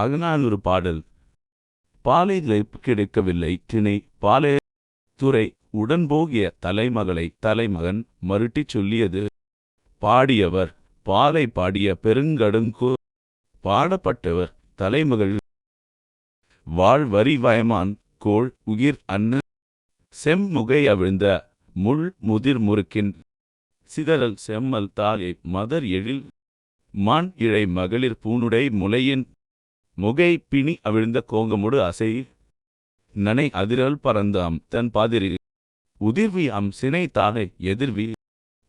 அகநானூறு பாடல். பாலை லைப் கிடைக்கவில்லை. திணை பாலே துறை உடன்போகிய தலைமகளை தலைமகன் மருட்டிச் சொல்லியது. பாடியவர் பாலை பாடிய பெருங்கடுங்கு பாடப்பட்டவர் தலைமகள். வாழ்வரி வயமான் கோள் உயிர் அன்னு. செம்முகை அவிழ்ந்த முள் முதிர் முறுக்கின். சிதறல் செம்மல் தாயை மதர் எழில். மான் இழை மகளிர் பூணுடை முலையின். முகை பிணி அவிழ்ந்த கோங்கமுடு அசை. நனை அதிரல் பறந்தாம் தன் பாதிரி. உதிர்வி அம் சினை தாக எதிர்வி.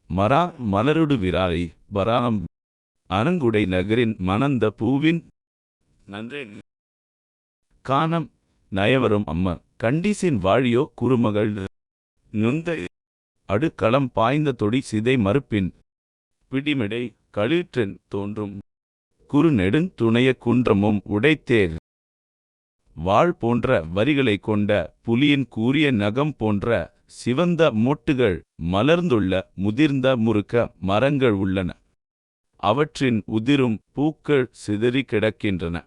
மரா மலருடு விராரி பராம் அனங்குடை நகரின் மணந்த பூவின். நன்றே காணம் நயவரும் அம்ம. கண்டிசின் வாழியோ குறுமகள். நுந்த. அடுக்களம் பாய்ந்த தொடி சிதை மறுப்பின். பிடிமிடை களிற்றென் தோன்றும். குறுநெடுங் துணைய குன்றமும் உடைத்தேர். வாழ் போன்ற வரிகளைக் கொண்ட புலியின் கூரிய நகம் போன்ற சிவந்த மொட்டுகள் மலர்ந்துள்ள முதிர்ந்த முறுக்க மரங்கள் உள்ளன. அவற்றின் உதிரும் பூக்கள் சிதறி கிடக்கின்றன.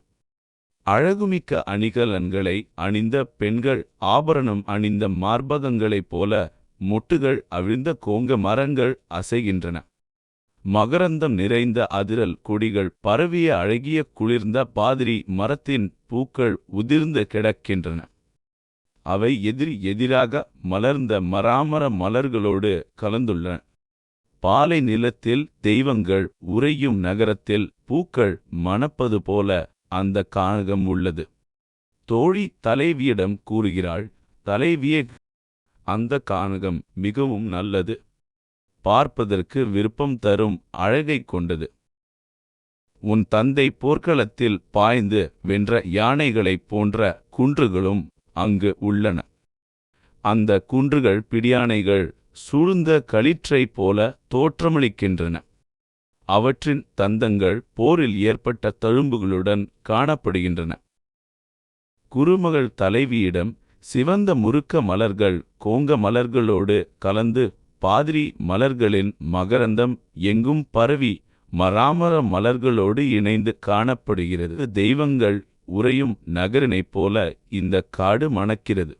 அழகுமிக்க அணிகலன்களை அணிந்த பெண்கள் ஆபரணம் அணிந்த மார்பகங்களைப் போல மொட்டுகள் அவிழ்ந்த கோங்க மரங்கள் அசைகின்றன. மகரந்தம் நிறைந்த அதிரல் கொடிகள் பரவிய அழகிய குளிர்ந்த பாதிரி மரத்தின் பூக்கள் உதிர்ந்து கிடக்கின்றன. அவை எதிரி எதிராக மலர்ந்த மராமர மலர்களோடு கலந்துள்ளன. பாலை நிலத்தில் தெய்வங்கள் உறையும் நகரத்தில் பூக்கள் மணப்பது போல அந்த கானகம் உள்ளது. தோழி தலைவியிடம் கூறுகிறாள் தலைவியே அந்த கானகம் மிகவும் நல்லது. பார்ப்பதற்கு விருப்பம் தரும் அழகைக் கொண்டது. உன் தந்தை போர்க்களத்தில் பாய்ந்து வென்ற யானைகளைப் போன்ற குன்றுகளும் அங்கு உள்ளன. அந்த குன்றுகள் பிடியானைகள் சூழ்ந்த களிற்றைப் போல தோற்றமளிக்கின்றன. அவற்றின் தந்தங்கள் போரில் ஏற்பட்ட தழும்புகளுடன் காணப்படுகின்றன. குருமகள் தலைவியிடம் சிவந்த முறுக்க மலர்கள் கோங்க மலர்களோடு கலந்து பாதிரி மலர்களின் மகரந்தம் எங்கும் பரவி மராமர மலர்களோடு இணைந்து காணப்படுகிறது. தெய்வங்கள் உறையும் நகரினைப் போல இந்த காடு மணக்கிறது.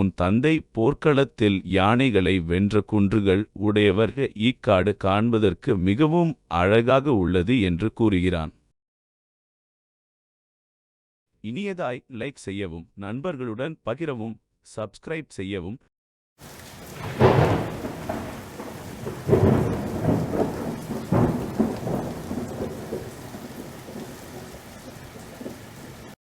உன் தந்தை போர்க்களத்தில் யானைகளை வென்ற குன்றுகள் உடையவர். இக்காடு காண்பதற்கு மிகவும் அழகாக உள்ளது என்று கூறுகிறான். இனியதாய் லைக் செய்யவும் நண்பர்களுடன் பகிரவும் சப்ஸ்கிரைப் செய்யவும்